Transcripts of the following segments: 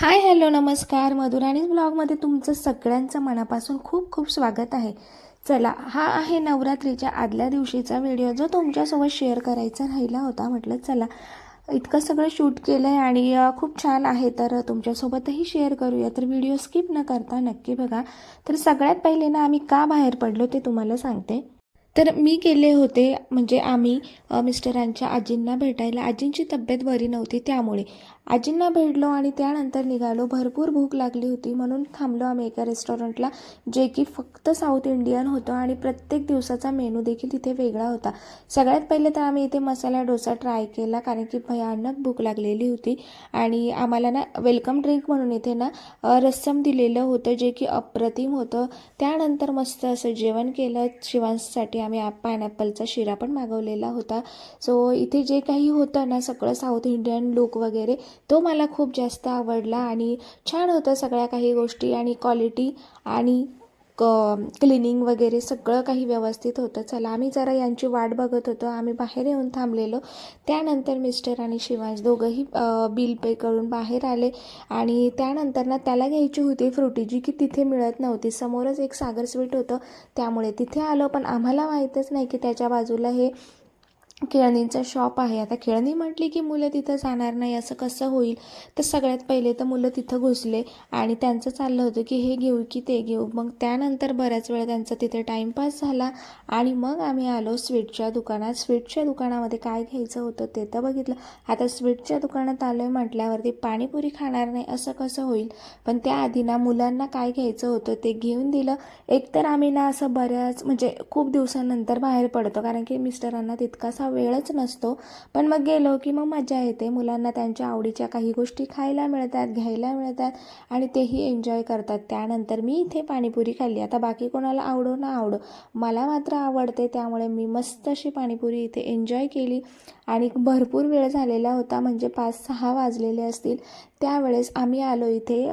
Hi hello नमस्कार. मधुराणी ब्लॉगमध्ये तुमचं सगळ्यांचं मनापासून खूप खूप स्वागत आहे. चला हा आहे नवरात्रीच्या आदल्या दिवशीचा व्हिडिओ जो तुमच्यासोबत शेअर करायचा राहिला होता. म्हटलं चला इतकं सगळं शूट केलं आहे आणि खूप छान आहे. तर तुमच्यासोबतही शेअर करूया. तर व्हिडिओ स्किप न करता नक्की बघा. तर सगळ्यात पहिले ना आम्ही का बाहेर पडलो ते तुम्हाला सांगते. तर मी गेले होते म्हणजे आम्ही मिस्टरांच्या आजींना भेटायला. आजींची तब्येत बरी नव्हती त्यामुळे. आजींना भेटलो आणि त्यानंतर निघालो. भरपूर भूक लागली होती. म्हणून थांबलो आम्ही एका रेस्टॉरंटला जे की फक्त साऊथ इंडियन होतं आणि प्रत्येक दिवसाचा मेनू देखील तिथे वेगळा होता. सगळ्यात पहिले तर आम्ही इथे मसाला डोसा ट्राय केला कारण की भयानक भूक लागलेली होती. आणि आम्हाला ना वेलकम ड्रिंक म्हणून इथे ना रस्सम दिलेलं होतं जे की अप्रतिम होतं. त्यानंतर मस्त असं जेवण केलं शिवांसाठी. आम्ही पायनॅपलचा शिरा पण मागवलेला होता. सो इथे जे काही होतं ना सगळं साऊथ इंडियन लुक वगैरे तो मला खूप जास्त आवडला आणि छान होतं सगळ्या काही गोष्टी आणि क्वालिटी आणि क क्लिनिंग वगैरे सगळं काही व्यवस्थित होतं. चला आम्ही जरा यांची वाट बघत होतो. आम्ही बाहेर येऊन थांबलेलो. त्यानंतर मिस्टर आणि शिवांश दोघंही बिल पे करून बाहेर आले. आणि त्यानंतर ना त्याला घ्यायची होती फ्रुटी जी की तिथे मिळत नव्हती. समोरच एक सागर स्वीट होतं. त्यामुळे तिथे आलो. पण आम्हाला माहीतच नाही की त्याच्या बाजूला हे खेळणींचं शॉप आहे. आता खेळणी म्हटली की मुलं तिथं जाणार नाही असं कसं होईल? तर सगळ्यात पहिले तर मुलं तिथं घुसले आणि त्यांचं चाललं होतं की हे घेऊ की ते घेऊ. मग त्यानंतर बऱ्याच वेळा त्यांचा तिथे टाईमपास झाला आणि मग आम्ही आलो स्वीटच्या दुकानात. स्वीटच्या दुकानामध्ये काय घ्यायचं होतं ते तर बघितलं. आता स्वीटच्या दुकानात आलो आहे म्हटल्यावरती पाणीपुरी खाणार नाही असं कसं होईल? पण त्याआधी ना मुलांना काय घ्यायचं होतं ते घेऊन दिलं. एकतर आम्ही ना असं बऱ्याच म्हणजे खूप दिवसानंतर बाहेर पडतो. कारण की मिस्टरांना तितकासा वेळच नसतो. पण मग गेलो की मग मजा येते. मुलांना त्यांच्या आवडीच्या काही गोष्टी खायला मिळतात घ्यायला मिळतात आणि तेही एन्जॉय करतात. त्यानंतर मी इथे पाणीपुरी खाल्ली. आता बाकी कोणाला आवडो ना आवडो. मला मात्र आवडते. त्यामुळे मी मस्त अशी पाणीपुरी इथे एन्जॉय केली. आणि भरपूर वेळ झालेला होता. म्हणजे पाच सहा वाजलेले असतील. त्यावेळेस आम्ही आलो इथे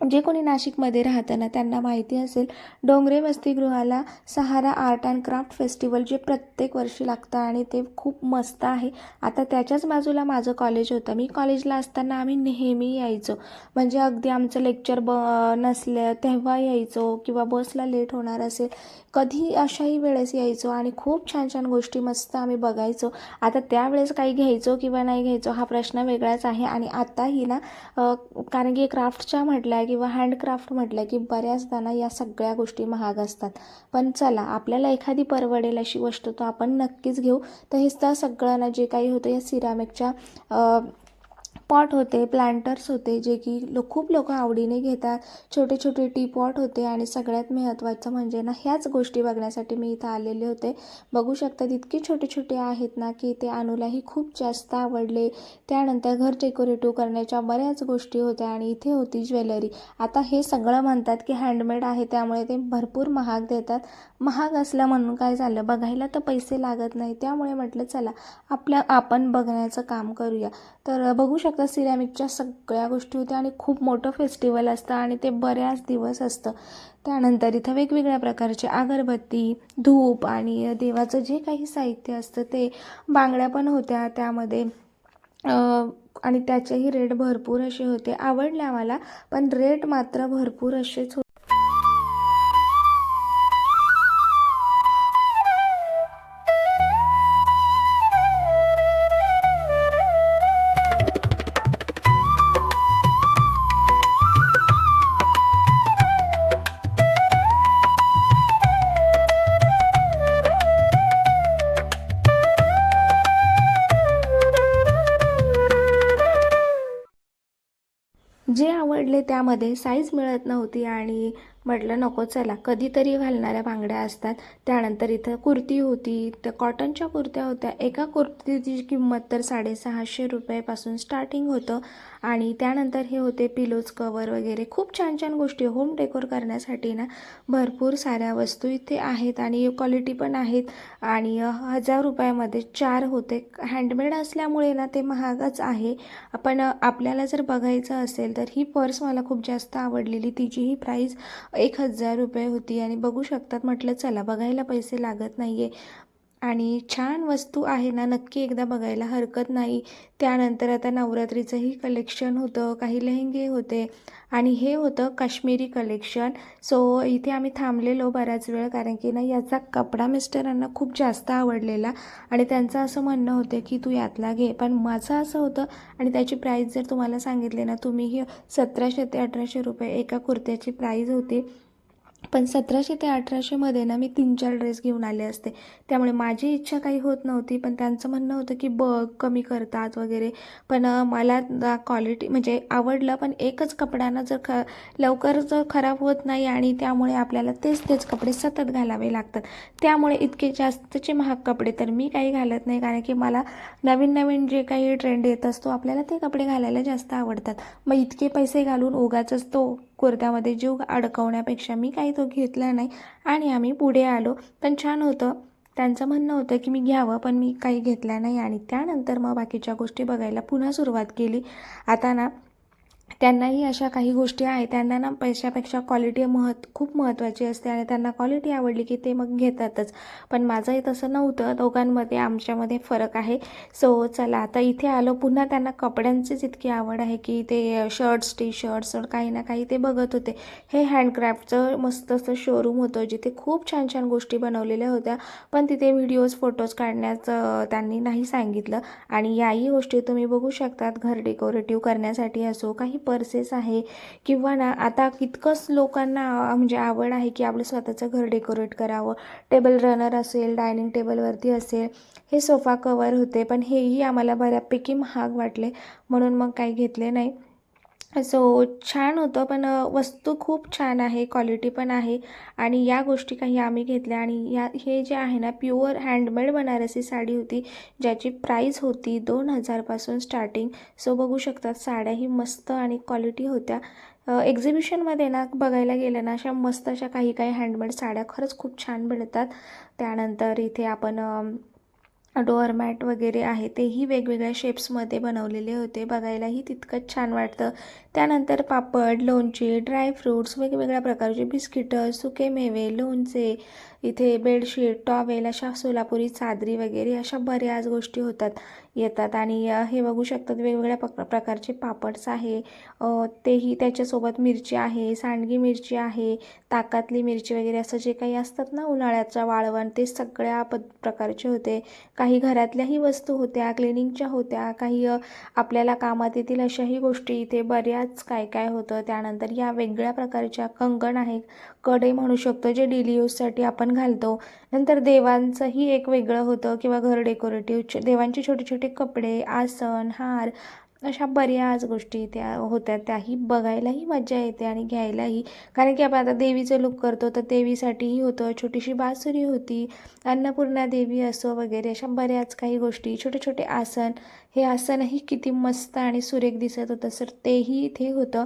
जे कोणी नाशिकमध्ये राहताना त्यांना माहिती असेल Dongre वसतिगृहाला Sahara art and craft festival जे प्रत्येक वर्षी लागतं आणि ते खूप मस्त आहे. आता त्याच्याच बाजूला माझं कॉलेज होतं. मी कॉलेजला असताना आम्ही नेहमी यायचो. म्हणजे अगदी आमचं लेक्चर ब नसलं तेव्हा यायचो किंवा बसला लेट होणार असेल कधी अशाही वेळेस यायचो आणि खूप छान छान गोष्टी मस्त आम्ही बघायचो. आता त्यावेळेस काही घ्यायचो किंवा नाही घ्यायचो हा प्रश्न वेगळाच आहे आणि आताही ना कारण की क्राफ्टच्या म्हटल्या किंवा हँडक्राफ्ट म्हटलं की बऱ्याचदा ना या सगळ्या गोष्टी महाग असतात. पण चला आपल्याला एखादी परवडेल अशी वस्तू तर आपण नक्कीच घेऊ. तर हे तर सगळं ना जे काही होतं या सिरामिकच्या पॉट होते प्लांटर्स होते जे की लो खूप लोक आवडीने घेतात. छोटे छोटे टी पॉट होते आणि सगळ्यात महत्त्वाचं म्हणजे ना ह्याच गोष्टी बघण्यासाठी मी इथं आलेले होते. बघू शकतात इतके छोटे छोटे आहेत ना की ते अनुलाही खूप जास्त आवडले. त्यानंतर घर डेकोरेटिव्ह करण्याच्या बऱ्याच गोष्टी होत्या आणि इथे होती ज्वेलरी. आता हे सगळं म्हणतात की हँडमेड आहे त्यामुळे ते भरपूर महाग देतात. महाग असलं म्हणून काय झालं बघायला तर पैसे लागत नाही. त्यामुळे म्हटलं चला आपल्या आपण बघण्याचं काम करूया. तर बघू शकता सिरॅमिकच्या सगळ्या गोष्टी होत्या आणि खूप मोठं फेस्टिवल असतं आणि ते बऱ्याच दिवस असतं. त्यानंतर इथं वेगवेगळ्या प्रकारचे अगरबत्ती धूप आणि देवाचं जे काही साहित्य असतं ते बांगड्या पण होत्या त्यामध्ये. आणि त्याचेही रेट भरपूर असे होते. आवडले आम्हाला पण रेट मात्र भरपूर असेच होते. त्यामध्ये साईज मिळत नव्हती आणि म्हटलं नको चला. कधीतरी घालणाऱ्या बांगड्या असतात. त्यानंतर इथं कुर्ती होती. त्या कॉटनच्या कुर्त्या होत्या. एका कुर्तीची किंमत तर साडेसहाशे रुपयापासून स्टार्टिंग होतं. आणि त्यानंतर हे होते पिलोज कवर वगैरे. खूप छान छान गोष्टी. होम डेकोर करण्यासाठी ना भरपूर साऱ्या वस्तू इथे आहेत आणि क्वालिटी पण आहेत. आणि हजार रुपयामध्ये चार होते. हँडमेड असल्यामुळे ना ते महागच आहे. पण आपल्याला जर बघायचं असेल तर ही पर्स मला खूप जास्त आवडलेली. तिचीही प्राईस एक हजार रुपये होती आणि बघू शकतात. म्हटलं चला बघायला पैसे लागत नाही आहे आणि छान वस्तू आहे ना नक्की एकदा बघायला हरकत नाही. त्यानंतर आता नवरात्रीचंही कलेक्शन होतं काही लेहंगे होते आणि हे होतं काश्मीरी कलेक्शन सो इथे आम्ही थांबलेलो बराच वेळ कारण की ना याचा कपडा मिस्टरांना खूप जास्त आवडलेला आणि त्यांचं असं म्हणणं होतं की तू यातला घे. पण माझं असं होतं आणि त्याची प्राईस जर तुम्हाला सांगितले ना तुम्ही ही सतराशे ते अठराशे रुपये एका कुर्त्याची प्राईज होती. पण सतराशे ते अठराशेमध्ये ना मी तीन चार ड्रेस घेऊन आले असते. त्यामुळे माझी इच्छा काही होत नव्हती पण त्यांचं म्हणणं होतं की बघ कमी करतात वगैरे. पण मला क्वालिटी म्हणजे आवडलं पण एकच कपडा ना जर ख लवकर जर खराब होत नाही आणि त्यामुळे आपल्याला तेच तेच कपडे सतत घालावे लागतात. त्यामुळे इतके जास्तचे महाग कपडे तर मी काही घालत नाही कारण की मला नवीन नवीन जे काही ट्रेंड येत असतो आपल्याला ते कपडे घालायला जास्त आवडतात. मग इतके पैसे घालून उगाच तो कुर्त्यामध्ये जीव अडकवण्यापेक्षा मी काही तो घेतला नाही आणि आम्ही पुढे आलो. पण छान होतं. त्यांचं म्हणणं होतं की मी घ्यावं पण मी काही घेतला नाही. आणि त्यानंतर मग बाकीच्या गोष्टी बघायला पुन्हा सुरुवात केली. आता ना त्यांनाही अशा काही गोष्टी आहेत. त्यांना ना पैशापेक्षा क्वालिटी महत् खूप महत्त्वाची असते आणि त्यांना क्वालिटी आवडली की ते मग घेतातच. पण माझंही तसं नव्हतं. दोघांमध्ये आमच्यामध्ये फरक आहे. सो चला आता इथे आलो. पुन्हा त्यांना कपड्यांचीच इतकी आवड आहे की ते शर्ट्स टी शर्ट्स काही ना काही ते बघत होते. हे हँडक्राफ्टचं मस्त असं शोरूम होतं जिथे खूप छान छान गोष्टी बनवलेल्या होत्या. पण तिथे व्हिडिओज फोटोज काढण्याचं त्यांनी नाही सांगितलं. आणि याही गोष्टी तुम्ही बघू शकतात. घर डेकोरेटिव्ह करण्यासाठी असो काही पर्सेस आहे. किंवा ना आता कितकंच लोकांना म्हणजे आवड आहे की आपलं स्वतःचं घर डेकोरेट करावं. टेबल रनर असेल डायनिंग टेबलवरती असेल हे सोफा कवर होते. पण हेही आम्हाला बऱ्यापैकी महाग वाटले. म्हणून मग काही घेतले नाही. सो छान होतं पण वस्तू खूप छान आहे क्वालिटी पण आहे. आणि या गोष्टी काही आम्ही घेतल्या आणि या हे जे आहे ना प्युअर हँडमेड बनारसी साडी होती ज्याची प्राईज होती दोन हजारपासून स्टार्टिंग सो बघू शकतात साड्याही मस्त आणि क्वालिटी होत्या. एक्झिबिशनमध्ये ना बघायला गेलं ना अशा मस्त अशा काही काही हँडमेड साड्या खरंच खूप छान मिळतात त्यानंतर इथे आपण डोअरमॅट वगैरे आहे तेही वेगवेगळ्या शेप्समध्ये बनवलेले होते. बघायलाही तितकंच छान वाटतं. त्यानंतर पापड लोणचे ड्रायफ्रूट्स वेगवेगळ्या प्रकारचे बिस्किटं सुके मेवे लोणचे इथे बेडशीट टॉवेल अशा सोलापुरी चादरी वगैरे अशा बऱ्याच गोष्टी होतात येतात. आणि हे बघू शकतात वेगवेगळ्या पक प्रकारचे पापड्स आहे. तेही त्याच्यासोबत मिरची आहे सांडगी मिरची आहे ताकातली मिरची वगैरे असं जे काही असतात ना उन्हाळ्याच्या वाळवण ते सगळ्या पद प्रकारचे होते. काही घरातल्याही वस्तू होत्या क्लिनिंगच्या होत्या काही आपल्याला कामात येतील अशाही गोष्टी. इथे बऱ्याच काय काय होतं. त्यानंतर या वेगळ्या प्रकारच्या कंगण आहे कडे म्हणू शकतो जे डेली यूजसाठी आपण घालतो. नंतर देवांचंही एक वेगळं होतं किंवा घर डेकोरेटिव्ह देवांचे छोटे छोटे कपडे आसन हार अशा बऱ्याच गोष्टी त्या होत्या. त्याही बघायलाही मजा येते आणि घ्यायलाही. कारण की आपण आता देवीचं लुक करतो तर देवीसाठीही होतं. छोटीशी बासुरी होती अन्नपूर्णा देवी असो वगैरे अशा बऱ्याच काही गोष्टी. छोटे छोटे आसन हे आसनही किती मस्त आणि सुरेख दिसत होतं. सर तेही इथे होतं.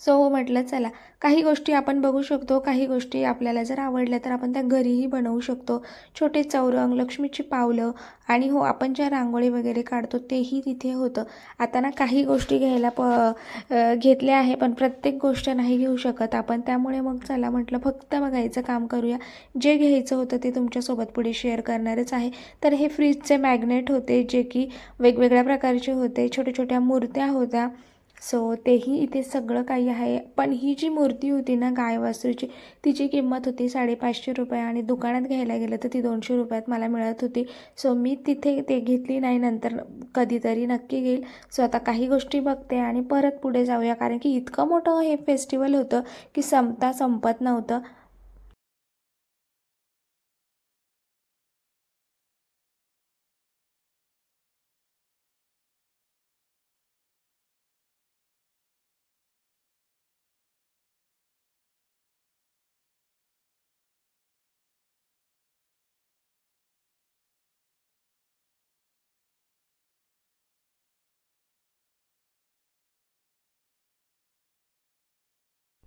सो हो, म्हटलं चला. काही गोष्टी आपण बघू शकतो काही गोष्टी आपल्याला जर आवडल्या तर आपण त्या घरीही बनवू शकतो. छोटे चौरंग लक्ष्मीची पावलं आणि हो आपण ज्या रांगोळी वगैरे काढतो तेही तिथे होतं. आता ना काही गोष्टी घ्यायला प घेतल्या आहे पण प्रत्येक गोष्ट नाही घेऊ शकत आपण. त्यामुळे मग चला म्हटलं फक्त बघायचं काम करूया. जे घ्यायचं होतं ते तुमच्यासोबत पुढे शेअर करणारच आहे. तर हे फ्रीजचे मॅग्नेट होते जे की वेगवेगळ्या प्रकारचे होते. छोट्या छोट्या मूर्त्या होत्या. सो तेही इथे सगळं काही आहे. पण ही जी मूर्ती होती ना गाय वासरूची तिची किंमत होती साडेपाचशे रुपये आणि दुकानात घ्यायला गेलं तर ती दोनशे रुपयात मला मिळत होती. सो मी तिथे ते घेतली नाही नंतर कधीतरी नक्की घेईल. सो आता काही गोष्टी बघते आणि परत पुढे जाऊया. कारण की इतकं मोठं हे फेस्टिवल होतं की संपता संपत नव्हतं.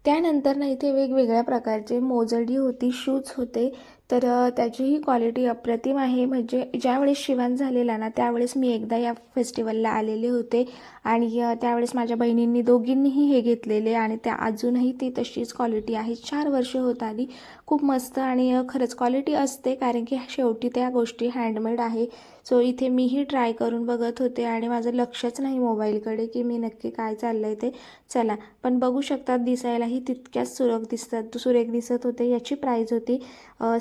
त्यानंतर ना इथे वेगवेगळ्या प्रकारचे मोजडी होती शूज होते तर त्याचीही क्वालिटी अप्रतिम आहे. म्हणजे ज्यावेळेस शिवण झालेला ना त्यावेळेस मी एकदा या फेस्टिवलला आलेले होते. आणि त्यावेळेस माझ्या बहिणींनी दोघींनीही हे घेतलेले आणि त्या अजूनही ती तशीच क्वालिटी आहे. चार वर्ष होत आली. खूप मस्त आणि खरंच क्वालिटी असते कारण की शेवटी त्या गोष्टी हँडमेड आहे. सो इथे मीही ट्राय करून बघत होते आणि माझं लक्षच नाही मोबाईलकडे की मी नक्की काय चाललं आहे ते. चला पण बघू शकतात दिसायलाही तितक्याच सुरख दिसतात सुरेख दिसत होते याची प्राईज होती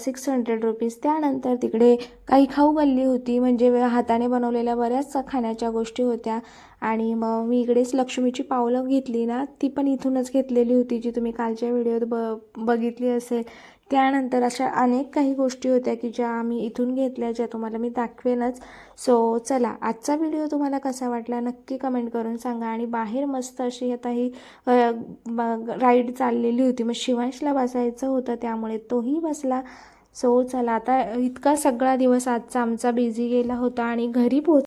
सिक्स सिक्स हंड्रेड रुपीज. त्यानंतर तिकडे काही खाऊ गल्ली होती म्हणजे हाताने बनवलेल्या बऱ्याच खाण्याच्या गोष्टी होत्या. आणि मग मी इकडेच लक्ष्मीची पावलं घेतली ना ती पण इथूनच घेतलेली होती जी तुम्ही कालच्या व्हिडिओत ब बघितली असेल. त्यानंतर अशा अनेक काही गोष्टी होत्या की ज्या आम्ही इथून घेतल्या ज्या तुम्हाला मी दाखवेनच. सो चला आजचा व्हिडिओ तुम्हाला कसा वाटला नक्की कमेंट करून सांगा. आणि बाहेर मस्त अशी आता ही राईड चाललेली होती. मग शिवांशला बसायचं होतं त्यामुळे तोही बसला. सो चला आता इतका सगळा दिवस आजचा आमचा बिझी गेला होता आणि घरी पोच